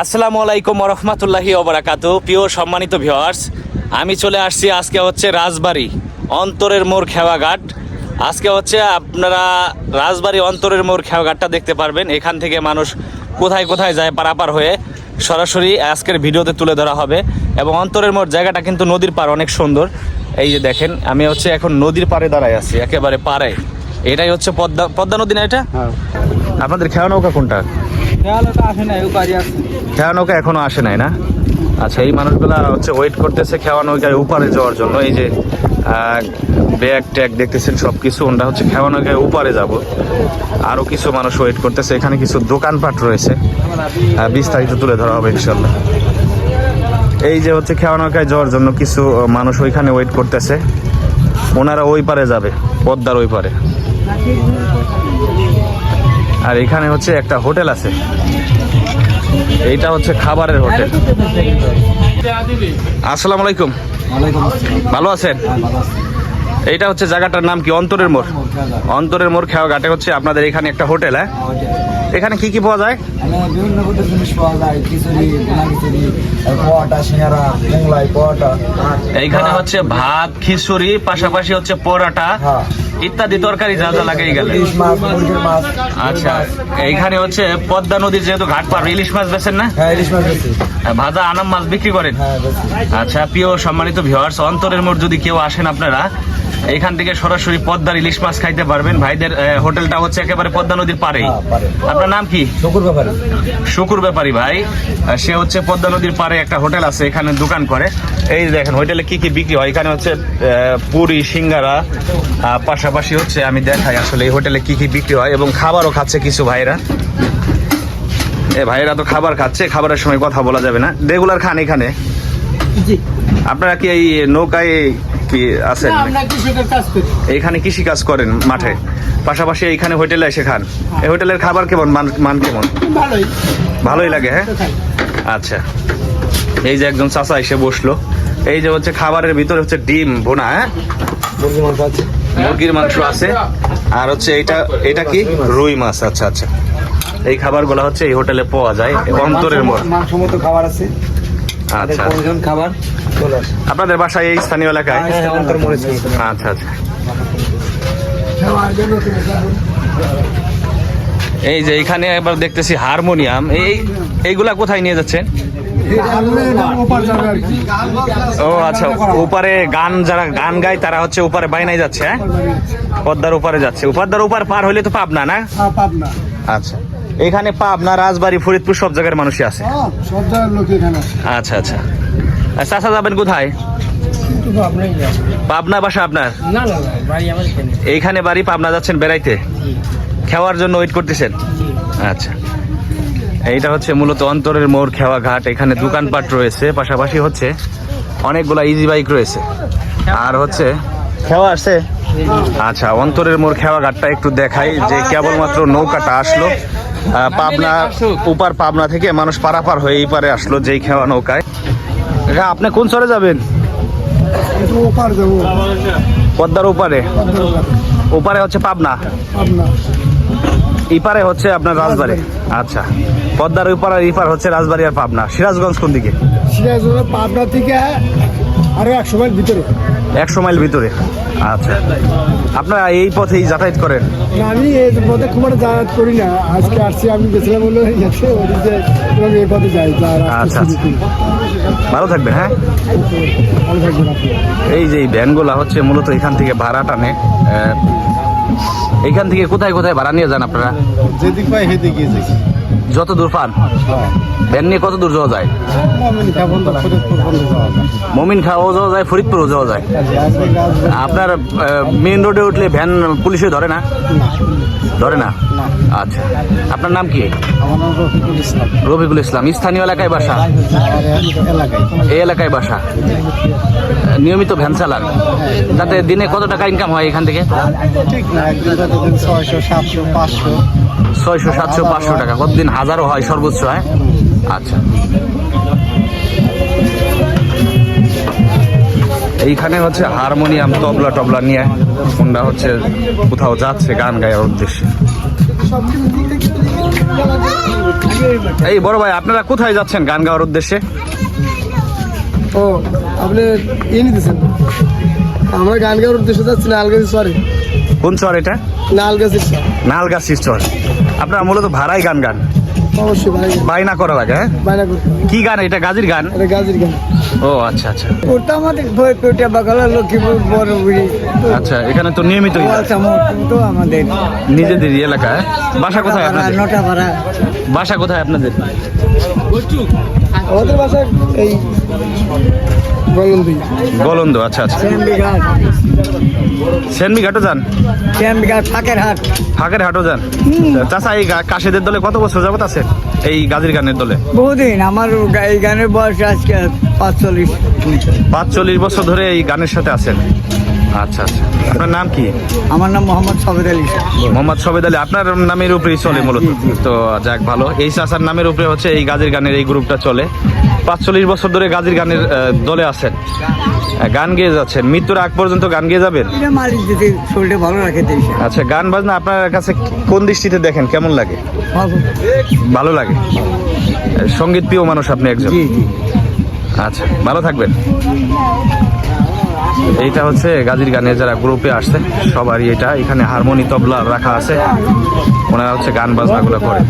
আসসালামু আলাইকুম রহমতুল্লাহি ওবরাকাতু। প্রিয় সম্মানিত ভিওয়ার্স আমি চলে আসছি আজকে হচ্ছে রাজবাড়ি অন্তরের মোড় খেওয়াঘাট। আজকে হচ্ছে আপনারা রাজবাড়ি অন্তরের মোড় খেওয়াঘাটটা দেখতে পারবেন। এখান থেকে মানুষ কোথায় কোথায় যায় পারাপার হয়ে সরাসরি আজকের ভিডিওতে তুলে ধরা হবে। এবং অন্তরের মোড় জায়গাটা কিন্তু নদীর পার অনেক সুন্দর। এই যে দেখেন আমি হচ্ছে এখন নদীর পাড়ে দাঁড়ায় আছি একেবারে পাড়ে। এটাই হচ্ছে পদ্মা পদ্মা নদী না এটা? হ্যাঁ। আপনাদের খেয়া নৌকা কোনটা? আসে না খেয়া নৌকা এখনও আসে নাই, না? আচ্ছা এই মানুষগুলা হচ্ছে ওয়েট করতেছে খেওয়া নৌকায় উপারে যাওয়ার জন্য। এই যে ব্যাগ ট্যাগ দেখতেছেন সব কিছু ওটা হচ্ছে খেওয়া নৌকায় উপারে যাব। আরও কিছু মানুষ ওয়েট করতেছে, এখানে কিছু দোকানপাট রয়েছে। বিস্তারিত তুলে ধরা হবে ইনশাল্লাহ এই যে হচ্ছে খেওয়া নৌকায় যাওয়ার জন্য কিছু মানুষ ওইখানে ওয়েট করতেছে। ওনারা ওই পারে যাবে, পদ্মার ওই পারে। আর এখানে হচ্ছে একটা হোটেল আছে। এইটা হচ্ছে খাবারের হোটেল। আসসালামু আলাইকুম। ভালো আছেন। এইটা হচ্ছে জায়গাটার নাম কি? অন্তরের মোড়। অন্তরের মোড় খেওয়া ঘাটে হচ্ছে, আপনাদের এখানে একটা হোটেল হ্যাঁ? এখানে কি কি পাওয়া যায়? এখানে বিভিন্ন প্রকার জিনিস পাওয়া যায়। খিচুড়ি ভুনা খিচুড়ি পোয়াটা সিঙ্গারা মোংলাই পোয়াটা এইখানে হচ্ছে ভাত খিচুড়ি পাশাপাশি হচ্ছে পরোটা হ্যাঁ। ইত্যাদি তরকারি যা যা লাগে গেলে। ইলিশ মাছ মুরগির মাছ। আচ্ছা এইখানে হচ্ছে পদ্মা নদীর যেহেতু ঘাট পার ইলিশ মাছ বেছেন না? হ্যাঁ ইলিশ মাছ ভাজা আনাম মাছ বিক্রি করেন? হ্যাঁ আচ্ছা প্রিয় সম্মানিত ভিউয়ার্স অন্তরের মোড় যদি কেউ আসেন আপনারা এখান থেকে সরাসরি পদ্মার ইলিশ মাছ খাইতে পারবেন। ভাইদের হোটেলটা হচ্ছে একেবারে পদ্মা নদীর পাড়েই। হ্যাঁ, আপনার নাম কি? শুকুর ব্যাপারে। শুকুর ব্যাপারী ভাই। সে হচ্ছে পদ্মা নদীর পাড়ে একটা হোটেল আছে এখানে দোকান করে। এই যে দেখেন হোটেলে কি কি বিক্রি হয়? এখানে হচ্ছে আহ, পুরি সিঙ্গারা পাশাপাশি হচ্ছে আমি দেখাই আসলে এই হোটেলে কি কি বিক্রি হয় এবং খাবারও খাচ্ছে কিছু ভাইরা। এ ভাইরা তো খাবার খাচ্ছে খাবারের সময় কথা বলা যাবে না। রেগুলার খান এখানে? আপনারা কি এই নৌকায় কি আছেন? আমরা কৃষকের কাজ করি। এইখানে কৃষি কাজ করেন মাঠে। পাশাপাশি এইখানে হোটেলে এসে খান। এই হোটেলের খাবার কেমন? মান মান কেমন? ভালোই। ভালোই লাগে হ্যাঁ? আচ্ছা। এই যে একজন চাচা এসে বসল। এই যে হচ্ছে খাবারের ভিতরে হচ্ছে ডিম ভুনা হ্যাঁ? মুরগি মাংস আছে। মুরগির মাংস আছে। আর হচ্ছে এটা এটা কি? রুই মাছ আচ্ছা আচ্ছা। এই খাবারগুলো হচ্ছে এই হোটেলে পাওয়া যায়। অন্তরের মোড় মাংস মতো খাবার আছে। আচ্ছা প্রয়োজন খাবার? চলে আসে। আপনাদের বাসায় এই স্থানীয় এলাকায়? হ্যাঁ, অন্তর মরেছে আচ্ছা আচ্ছা। এই যে এখানে এবার দেখতেছি হারমোনিয়াম। এই এইগুলা কোথায় নিয়ে যাচ্ছেন ও আচ্ছা ওপারে গান যারা গান গায় তারা হচ্ছে ওপারে বাইনাই যাচ্ছে হ্যাঁ? পদ্মার ওপারে যাচ্ছে। পদ্মার ওপার পার হইলে তো পাবনা না? পাবনা। আচ্ছা। এখানে পাবনা রাজবাড়ি ফরিদপুর সব জায়গার মানুষই আছে। সব জায়গার লোক এখানে আচ্ছা আচ্ছা। চাচা যাবেন কোথায়? পাবনা বাসা আপনার? এইখানে বাড়ি পাবনা যাচ্ছেন বেড়াইতে? খাওয়ার জন্য ওয়েট করতেছেন? আচ্ছা। এইটা হচ্ছে মূলত অন্তরের মোড় খেওয়া ঘাট। এখানে দোকানপাট রয়েছে পাশাপাশি হচ্ছে অনেকগুলা ইজি বাইক রয়েছে। আর হচ্ছে খেওয়া আসছে? আচ্ছা অন্তরের মোড় খেওয়া ঘাটটা একটু দেখাই যে কেবলমাত্র নৌকাটা আসলো। পাবনা উপার পাবনা থেকে মানুষ পারাপার হয়ে এই পারে আসলো যেই খেওয়া নৌকায়। কাকা, আপনি কোন সরে যাবেন? ওপার পদ্মার উপারে উপারে হচ্ছে পাবনা? ইপারে হচ্ছে আপনার রাজবাড়ি। আচ্ছা। পদ্মার ওই পাড়ার ইপার হচ্ছে রাজবাড়ি আর পাবনা। সিরাজগঞ্জ কোন দিকে? সিরাজগঞ্জ পাবনা থেকে আরও একশো মাইল ভিতরে। একশো মাইল ভিতরে। আচ্ছা। আপনারা এই পথেই যাতায়াত করেন? আমি এই পথে খুব একটা যাতায়াত করি না। আজকে আসছি আমি গেছিলাম বলে গেছে ওদিকে এবং এই পথে যাই যা আচ্ছা, ভালো থাকবেন হ্যাঁ? ভালো থাকবেন আপনি। এই যে ভ্যানগুলা হচ্ছে মূলত এখান থেকে ভাড়া টানে। এইখান থেকে কোথায় কোথায় ভাড়া নিয়ে যান আপনারা? যেদিক পাই হেঁটে গিয়েছে যত দূর পান? ভ্যান নিয়ে কত দূর যাওয়া যায়? মমিন ফরিদপুর বন্ধ যাওয়া যায় ফরিদপুরও যাওয়া যায়। আপনার মেন রোডে উঠলে ভ্যান পুলিশে ধরে না? ধরে না? আচ্ছা। আপনার নাম কি? রফিকুল ইসলাম। স্থানীয় এলাকায় বাসা? এই এলাকায় বাসা। নিয়মিত ভ্যান চালান। তাতে দিনে কত টাকা ইনকাম হয় এখান থেকে? ছয়শো সাতশো পাঁচশো টাকা। কতদিন হাজারও হয় সর্বোচ্চ হয়? আচ্ছা। এইখানে হচ্ছে হারমোনিয়াম তবলা টবলা নিয়ে কোনটা হচ্ছে কোথাও যাচ্ছে গান গাওয়ার উদ্দেশ্যে। এই বড় ভাই আপনারা কোথায় যাচ্ছেন গান গাওয়ার উদ্দেশ্যে? ও আপনি ই নিতেছেন? আমরা গান গাওয়ার উদ্দেশ্যে যাচ্ছি না নালগাছি সরি কোন চর এটা? নালগাছির স্যার নালগাছির চর। আপনারা মূলত ভাড়াই গান গান? বাইনা করা লাগে হ্যাঁ? কি গান এটা গাজির গান? গাজির গান। ও আচ্ছা আচ্ছা। ওটা আমাদের ভয়কোটে বাগালা লক্ষ্মীপুর বড় বুড়ি। আচ্ছা এখানে তো নিয়মিতই গান। তো আমাদের। নিজেদেরই এলাকায় বাসা কোথায় আপনাদের? নটা ভাড়া। বাসা কোথায় আপনাদের? আমাদের বাসায় এই বলুন গলন্দ আচ্ছা আচ্ছা। শ্যামবিঘাট সেনমি ঘাটও যান। শ্যামবিঘাট ফাঁকের হাট। ফাঁকের হাটও যান? চাচা এই কাশেদের দলে কত বছর যাবত আছে? এই গাজির গানের দলে? বহুদিন আমার এই গানের বয়স আজকে পাঁচচল্লিশ। পাঁচচল্লিশ বছর ধরে এই গানের সাথে আছেন। আচ্ছা আচ্ছা। আপনার নাম কি? আমার নাম মোহাম্মদ সবেদ আলী মোহাম্মদ সবেদ আলী আপনার নামের উপরেই চলে মূলত। তো যাক ভালো। এই চাচার নামের উপরে হচ্ছে এই গাজির গানের এই গ্রুপটা চলে। পাঁচচল্লিশ বছর ধরে গাজির গানের দলে আছেন। গান গেয়ে যাচ্ছেন। মৃত্যুর আগ পর্যন্ত গান গেয়ে যাবেন? শরীরটা ভালো রাখে আচ্ছা গান বাজনা আপনার কাছে কোন দৃষ্টিতে দেখেন? কেমন লাগে? ভালো। লাগে? সংগীত প্রিয় মানুষ আপনি একজন। আচ্ছা ভালো থাকবেন। এইটা হচ্ছে গাজির গানের যারা গ্রুপে আসছে, সবারই এটা। এখানে হারমোনি তবলা রাখা আছে। ওনারা হচ্ছে গান বাজনাগুলো করে।